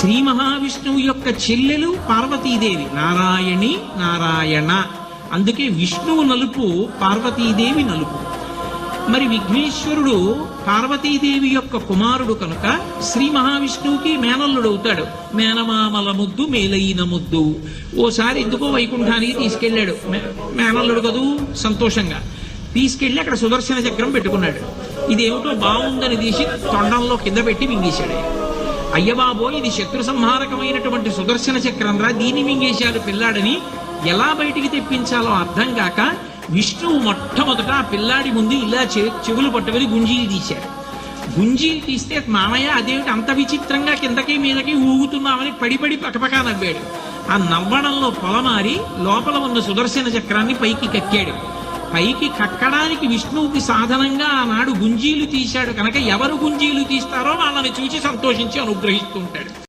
శ్రీ మహావిష్ణువు యొక్క చెల్లెలు పార్వతీదేవి. నారాయణి నారాయణ. అందుకే విష్ణువు నలుపు పార్వతీదేవి నలుపు. మరి విఘ్నేశ్వరుడు పార్వతీదేవి యొక్క కుమారుడు కనుక శ్రీ మహావిష్ణువుకి మేనల్లుడు అవుతాడు మేనమామల ముద్దు మేలైన ముద్దు. ఓసారి ఎందుకో వైకుంఠానికి తీసుకెళ్ళాడు. మే- మేనల్లుడు కదూ? సంతోషంగా. తీసుకెళ్ళి అక్కడ సుదర్శన చక్రం పెట్టుకున్నాడు. ఇదేమిటో బాగుందని తీసి తొండంలో కింద పెట్టి మింగేశాడు. ఆయన. అయ్య బాబోయ్ ఇది శత్రు సంహారకమైనటువంటి సుదర్శన చక్రంరా దీని దీన్ని మింగేశాడు పిల్లాడని. ఎలా బయటికి తెప్పించాలో అర్థం కాక విష్ణువు మొట్టమొదట ఆ పిల్లాడి ముందు ఇలా చెవులు పట్టుకుని గుంజీలు తీశాడు. గుంజీలు తీస్తే మామయ్య అదేమిటి అంత విచిత్రంగా కిందకి మీదకి ఊగుతున్నామని పడిపడి పకపకా నవ్వాడు. ఆ నవ్వడంలో పొలమారి లోపల ఉన్న సుదర్శన చక్రాన్ని పైకి కక్కాడు. పైకి కక్కడానికి విష్ణువుకి సాధనంగా ఆనాడు గుంజీలు తీశాడు. కనుక ఎవరు గుంజీలు తీస్తారో వాళ్ళని చూసి సంతోషించి అనుగ్రహిస్తుంటాడు